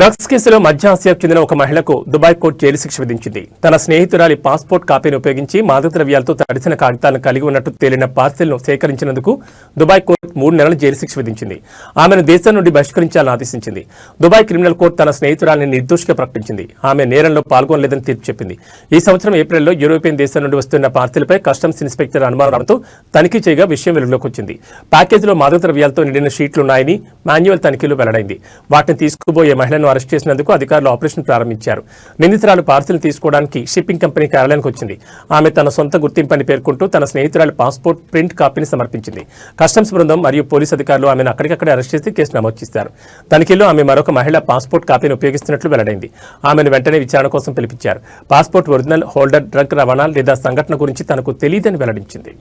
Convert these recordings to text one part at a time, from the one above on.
Drugs కేసులో మధ్య ఆసియాకు చెందిన ఒక మహిళకు దుబాయ్ కోర్టు జైలు శిక్ష విధించింది. తన స్నేహితురాలి పాస్పోర్ట్ కాపీని ఉపయోగించి మాదక ద్రవ్యాలతో తడిసిన కాగితాలను కలిగి ఉన్నట్టు తేలిన పార్సిల్ను సేకరించినందుకు దుబాయ్ కోర్టు మూడు నెలల జైలు శిక్ష విధించింది. ఆమెను దేశం నుండి బహిష్కరించాలని ఆదేశించింది. దుబాయ్ క్రిమినల్ కోర్టు తన స్నేహితురాలిని నిర్దోషిగా ప్రకటించింది. ఆమె నేరంలో పాల్గొనలేదని తీర్పు చెప్పింది. ఈ సంవత్సరం ఏప్రిల్లో యూరోపియన్ దేశం నుండి వస్తున్న పార్సిల్పై కస్టమ్స్ ఇన్స్పెక్టర్ అనుమానం రావడంతో తనిఖీ చేయగా విషయం వెలుగులోకి వచ్చింది. ప్యాకేజీలో మాదక ద్రవ్యాలతో నిండిన షీట్లున్నాయని మాన్యువల్ తనిఖీలు వెల్లడైంది. వాటిని తీసుకుపోయే మహిళను అరెస్ట్ చేసినందుకు అధికారులు ఆపరేషన్ ప్రారంభించారు. నిందితురాలు పార్సిల్ తీసుకోవడానికి షిప్పింగ్ కంపెనీ కార్యాలయానికి వచ్చింది. ఆమె తన సొంత గుర్తింపని పేర్కొంటూ తన స్నేహితురాలి పాస్పోర్ట్ ప్రింట్ కాపీని సమర్పించింది. కస్టమ్స్ బృందం మరియు పోలీసు అధికారులు ఆమెను అక్కడికక్కడే అరెస్ట్ చేసి కేసు నమోదు చేశారు. తనిఖీలో ఆమె మరొక మహిళ పాస్పోర్ట్ కాపీని ఉపయోగిస్తున్నట్లు వెల్లడైంది. ఆమెను వెంటనే విచారణ కోసం పిలిపించారు. పాస్పోర్ట్ ఒరిజినల్ హోల్డర్ డ్రగ్ రవాణా లేదా సంఘటన గురించి తనకు తెలియదని వెల్లడించింది.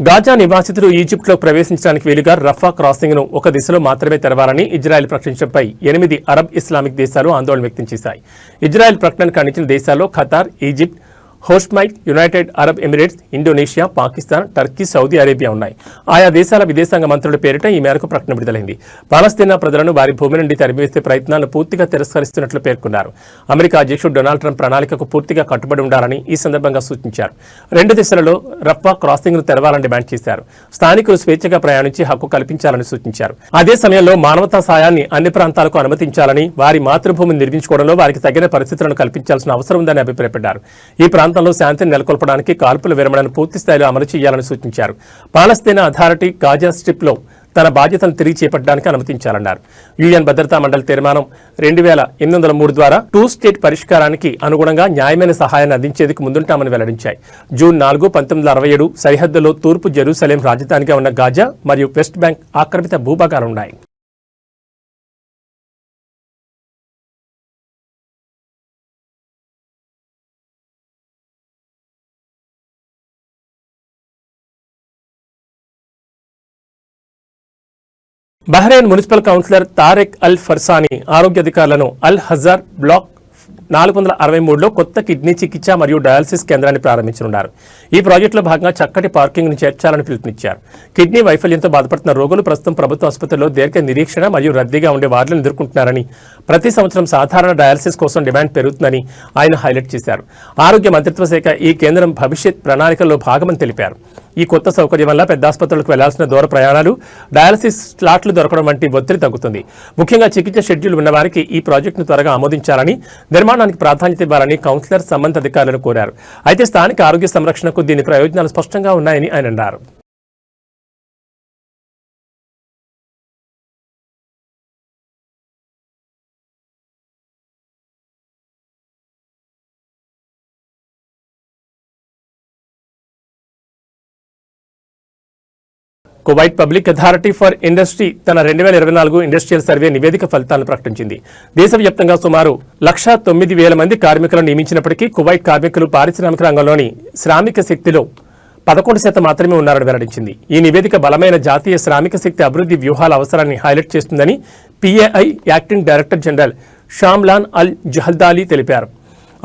గాజా నివాసితులు ఈజిప్ట్లో ప్రవేశించడానికి వీలుగా రఫా క్రాసింగ్ను ఒక దిశలో మాత్రమే తెరవాలని ఇజ్రాయెల్ ప్రకటించడంపై ఎనిమిది అరబ్ ఇస్లామిక్ దేశాలు ఆందోళన వ్యక్తం చేశాయి. ఇజ్రాయెల్ ప్రకటన ఖండించిన దేశాల్లో Qatar Egypt హోస్ట్మైట్ United Arab Emirates Indonesia Pakistan Turkey Saudi Arabia ఉన్నాయి. ఆయా దేశాల విదేశాంగ మంత్రుల పేరిట ఈ మేరకు ప్రకటన విడుదలైంది. పాలస్తీనా ప్రజలను వారి భూమి నుండి తరిమివేసే ప్రయత్నాలను పూర్తిగా తిరస్కరిస్తున్నట్లు పేర్కొన్నారు. అమెరికా అధ్యక్షుడు డొనాల్డ్ ట్రంప్ ప్రణాళికకు పూర్తిగా కట్టుబడి ఉండాలని ఈ సందర్భంగా సూచించారు. రెండు దిశలలో రఫా క్రాసింగ్ను తెరవాలని డిమాండ్ చేశారు. స్థానికులు స్వేచ్ఛగా ప్రయాణించి హక్కు కల్పించాలని సూచించారు. అదే సమయంలో మానవతా సాయాన్ని అన్ని ప్రాంతాలకు అనుమతించాలని వారి మాతృభూమిని నిర్మించుకోవడంలో వారికి తగిన పరిస్థితులను కల్పించాల్సిన అవసరం ఉందని అభిప్రాయపడ్డారు. ఈ ప్రాంతం ప్రాంతంలో శాంతిని నెలకొల్పడానికి కాల్పుల విరమణను పూర్తి స్థాయిలో అమలు చేయాలని సూచించారు. పాలస్తీనా అథారిటీ గాజా స్ట్రిప్లో తన బాధ్యతను తిరిగి చేపట్టడానికి అనుమతించాలన్నారు. యుఎన్ భద్రతా మండలి తీర్మానం రెండు వేల ఎనిమిది వందల మూడు ద్వారా టూ స్టేట్ పరిష్కారానికి అనుగుణంగా న్యాయమైన సహాయాన్ని అందించేందుకు ముందుంటామని వెల్లడించాయి. జూన్ నాలుగు పంతొమ్మిది అరవై ఏడు సరిహద్దులో తూర్పు జెరూసలేం రాజధానిగా ఉన్న గాజా మరియు వెస్ట్ బ్యాంక్ ఆక్రమిత భూభాగాలున్నాయి Bahrain municipal councillor Tarek Al Farsani ఆరోగ్య అధికారులను అల్ హజార్ బ్లాక్ నాలుగు వందల అరవై మూడులో కొత్త కిడ్నీ చికిత్స మరియు డయాలసిస్ కేంద్రాన్ని ప్రారంభించనున్నారు. ఈ ప్రాజెక్టులో భాగంగా చక్కటి పార్కింగ్ను చేర్చాలని పిలుపునిచ్చారు. కిడ్నీ వైఫల్యంతో బాధపడుతున్న రోగులు ప్రస్తుతం ప్రభుత్వ ఆసుపత్రిలో దీర్ఘ నిరీక్షణ మరియు రద్దీగా ఉండే వార్డులను ఎదుర్కొంటున్నారని ప్రతి సంవత్సరం సాధారణ డయాలసిస్ కోసం డిమాండ్ పెరుగుతుందని ఆయన హైలైట్ చేశారు. ఆరోగ్య మంత్రిత్వ శాఖ ఈ కేంద్రం భవిష్యత్ ప్రణాళికల్లో భాగమని తెలిపారు. ఈ కొత్త సౌకర్యం వల్ల పెద్ద ఆసుపత్రులకు వెళ్ళాల్సిన దూర ప్రయాణాలు డయాలసిస్ స్లాట్లు దొరకడం వంటి ఒత్తిడి తగ్గుతుంది. ముఖ్యంగా చికిత్స షెడ్యూల్ ఉన్న వారికి ఈ ప్రాజెక్టును త్వరగా ఆమోదించాలని నిర్మాణానికి ప్రాధాన్యత ఇవ్వాలని కౌన్సిలర్ సంబంధిత అధికారులను కోరారు. అయితే స్థానిక ఆరోగ్య సంరక్షణకు దీని ప్రయోజనాలు స్పష్టంగా ఉన్నాయని ఆయన అన్నారు. Kuwait public authority for industry తన రెండు వేల ఇరవై నాలుగు ఇండస్ట్రియల్ సర్వే నివేదిక ఫలితాలను ప్రకటించింది. దేశవ్యాప్తంగా సుమారు లక్ష తొమ్మిది వేల మంది కార్మికులను నియమించినప్పటికీ కువైట్ కార్మికులు పారిశ్రామిక రంగంలోని శ్రామిక శక్తిలో పదకొండు శాతం మాత్రమే ఉన్నారని వెల్లడించింది. ఈ నివేదిక బలమైన జాతీయ శ్రామిక శక్తి అభివృద్ధి వ్యూహాల అవసరాన్ని హైలైట్ చేస్తుందని PAI acting director general Shamlan Al Jahaldali తెలిపారు.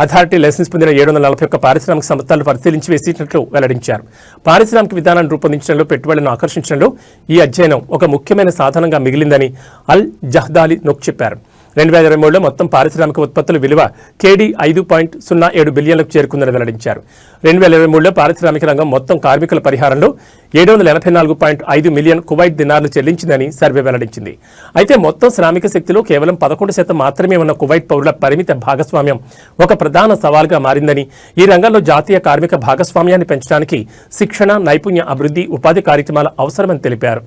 అథారిటీ లైసెన్స్ పొందిన ఏడు వందల నలభై ఒక్క పారిశ్రామిక సంస్థలను పరిశీలించి వేసినట్లు వెల్లడించారు. పారిశ్రామిక విధానాన్ని రూపొందించడంలో పెట్టుబడులను ఆకర్షించడంలో ఈ అధ్యయనం ఒక ముఖ్యమైన సాధనంగా మిగిలిందని అల్ జహ్దాలి నొక్ చెప్పారు. రెండు వేల ఇరవై మూడులో మొత్తం పారిశ్రామిక ఉత్పత్తుల విలువ కేడీ ఐదు పాయింట్ సున్నా ఏడు బిలియన్లకు చేరుకుందని వెల్లడించారు. రెండు వేల ఇరవై మూడులో పారిశ్రామిక రంగం మొత్తం కార్మికుల పరిహారంలో ఏడు వందల ఎనభై నాలుగు పాయింట్ ఐదు మిలియన్ కువైట్ దినార్లు చెల్లించిందని సర్వే వెల్లడించింది. అయితే మొత్తం శ్రామిక శక్తిలో కేవలం పదకొండు శాతం మాత్రమే ఉన్న కువైట్ పౌరుల పరిమిత భాగస్వామ్యం ఒక ప్రధాన సవాల్గా మారిందని ఈ రంగంలో జాతీయ కార్మిక భాగస్వామ్యాన్ని పెంచడానికి శిక్షణ నైపుణ్య అభివృద్ధి ఉపాధి కార్యక్రమాల అవసరమని తెలిపారు.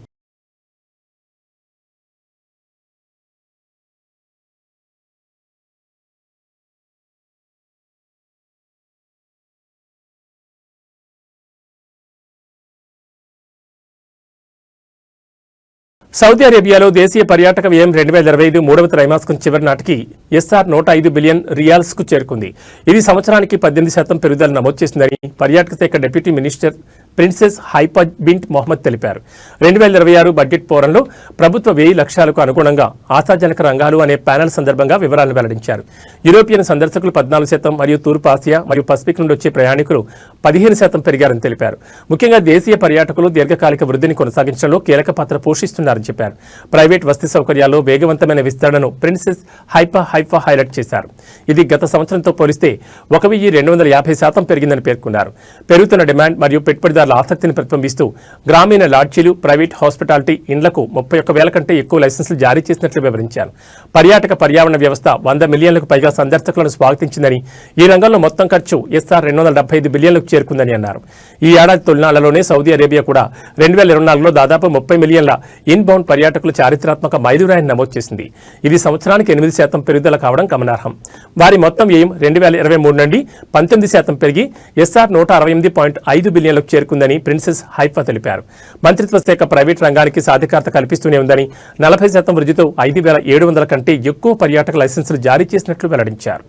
సౌదీ అరేబియాలో దేశీయ పర్యాటక వ్యయం రెండు వేల ఇరవై ఐదు మూడవ త్రైమాసికం చివరి నాటికి ఎస్ఆర్ నూట ఐదు బిలియన్ రియాల్స్కు చేరుకుంది. ఇది సంవత్సరానికి పద్దెనిమిది శాతం పెరుగుదల నమోదు చేసిందని పర్యాటక శాఖ deputy minister princess Haifa bint Mohammed తెలిపారు. రెండు వేల ఇరవై ఆరు బడ్జెట్ పోరంలో ప్రభుత్వ వ్యయ లక్ష్యాలకు అనుగుణంగా ఆశాజనక రంగాలు అనే ప్యానెల్ సందర్భంగా వివరాలను వెల్లడించారు. యూరోపియన్ సందర్శకులు పద్నాలుగు శాతం మరియు తూర్పు ఆసియా మరియు పసిఫిక్ నుండి వచ్చే ప్రయాణికులు పదిహేను శాతం పెరిగారని తెలిపారు. ముఖ్యంగా దేశీయ పర్యాటకులు దీర్ఘకాలిక వృద్ధిని కొనసాగించడంలో కీలక పాత్ర పోషిస్తున్నారు పోషిస్తున్నారని చెప్పారు. ప్రైవేట్ వసతి సౌకర్యాల్లో వేగవంతమైన విస్తరణను ప్రిన్సెస్ హైపా హైఫా హైలైట్ చేశారు. ఇది గత సంవత్సరంతో పోలిస్తే ఒక వెయ్యి రెండు వందల యాభై శాతం పెరిగిందని పేర్కొన్నారు. పెరుగుతున్న డిమాండ్ మరియు పెట్టుబడిదారుల ఆసక్తిని ప్రతిబింబిస్తూ గ్రామీణ లాడ్జీలు ప్రైవేట్ హాస్పిటాలిటీ ఇండ్లకు ముప్పై ఒక్క వేల కంటే ఎక్కువ లైసెన్సులు జారీ చేసినట్లు వివరించారు. పర్యాటక పర్యావరణ వ్యవస్థ వంద మిలియన్లకు పైగా సందర్శకులను స్వాగతించిందని ఈ రంగంలో మొత్తం ఖర్చు ఎస్ఆర్ రెండు వందల డెబ్బై ఐదు బిలియన్లకు చేరుకుందని అన్నారు. ఈ ఏడాది తొలినాళ్ళలోనే సౌదీ అరేబియా కూడా రెండు వేల ఇరవై నాలుగులో దాదాపు ముప్పై మిలియన్ల ఇన్ ఇన్బౌండ్ పర్యాటకులు చారిత్రాత్మక మైలురాయిని నమోదు చేసింది. ఇది సంవత్సరానికి ఎనిమిది శాతం పెరుగుదల కావడం గమనార్హం. వారి మొత్తం వ్యయం రెండు వేల ఇరవై మూడు నుండి పంతొమ్మిది శాతం పెరిగి ఎస్ఆర్ నూట అరవై ఎనిమిది పాయింట్ ఐదు బిలియన్లకు చేరుకుందని ప్రిన్సెస్ హైఫా తెలిపారు. మంత్రిత్వ శాఖ ప్రైవేట్ రంగానికి సాధికారత కల్పిస్తూనే ఉందని నలభై శాతం వృద్ధితో ఐదు వేల ఏడు వందల కంటే ఎక్కువ పర్యాటక లైసెన్సులు జారీ చేసినట్లు వెల్లడించారు.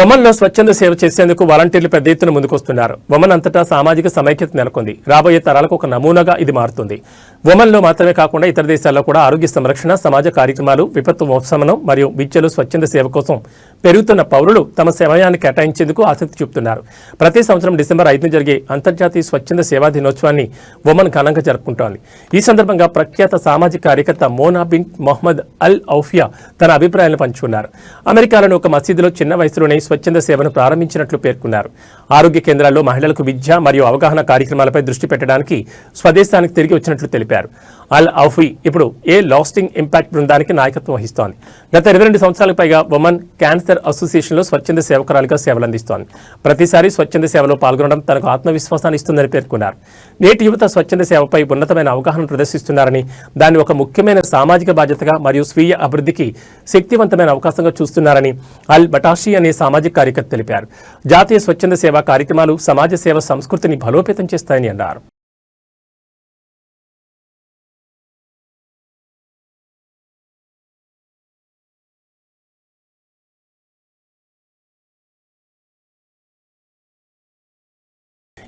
ఒమన్లో స్వచ్ఛంద సేవ చేసేందుకు వాలంటీర్లు పెద్ద ఎత్తున ముందుకొస్తున్నారు. ఒమన్ అంతటా సామాజిక సమైక్యత నెలకొంది. రాబోయే తరాలకు ఒక నమూనాగా ఇది మారుతుంది. ఒమన్లో మాత్రమే కాకుండా ఇతర దేశాల్లో కూడా ఆరోగ్య సంరక్షణ సమాజ కార్యక్రమాలు విపత్తు ఉపశమనం మరియు విద్యలు స్వచ్ఛంద సేవ కోసం పెరుగుతున్న పౌరులు తమ సమయాన్ని కేటాయించేందుకు ఆసక్తి చూపుతున్నారు. ప్రతి సంవత్సరం డిసెంబర్ ఐదున జరిగే అంతర్జాతీయ స్వచ్ఛంద సేవా దినోత్సవాన్ని ఒమన్ ఘనంగా జరుపుకుంటోంది. ఈ సందర్భంగా ప్రఖ్యాత సామాజిక కార్యకర్త Mona bin Mohammed Al Oufia తన అభిప్రాయాలను పంచుకున్నారు. అమెరికాలోని ఒక మసీదులో చిన్న వయసులోనే స్వచ్ఛంద సేవను ప్రారంభించినట్లు పేర్కొన్నారు. ఆరోగ్య కేంద్రాల్లో మహిళలకు విద్య మరియు అవగాహన కార్యక్రమాలపై దృష్టి పెట్టడానికి స్వదేశానికి తిరిగి వచ్చినట్లు తెలిపారు. అల్ ఔఫీ ఇప్పుడు ఏ లాస్టింగ్ ఇంపాక్ట్ బృందానికి నాయకత్వం వహిస్తోంది? గత ఇరవై రెండు సంవత్సరాలకు పైగా ఉమెన్ క్యాన్సర్ అసోసియేషన్లో స్వచ్ఛంద సేవకురాలుగా సేవలందిస్తోంది. ప్రతిసారి స్వచ్ఛంద సేవలో పాల్గొనడం తనకు ఆత్మవిశ్వాసాన్ని ఇస్తుందని పేర్కొన్నారు. నేటి యువత స్వచ్ఛంద సేవపై ఉన్నతమైన అవగాహన ప్రదర్శిస్తున్నారని దాన్ని ఒక ముఖ్యమైన సామాజిక బాధ్యతగా మరియు స్వీయ అభివృద్ధికి శక్తివంతమైన అవకాశంగా చూస్తున్నారని అల్ బటాషి అనే సామాజిక కార్యకర్త తెలిపారు. జాతీయ స్వచ్ఛంద సేవా కార్యక్రమాలు సమాజ సేవ సంస్కృతిని బలోపేతం చేస్తాయని అన్నారు.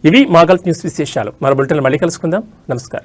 ఇవి మాగల్ న్యూస్ విశేషాలు. మరో బులెటిన్ మళ్ళీ కలుసుకుందాం. నమస్కారం.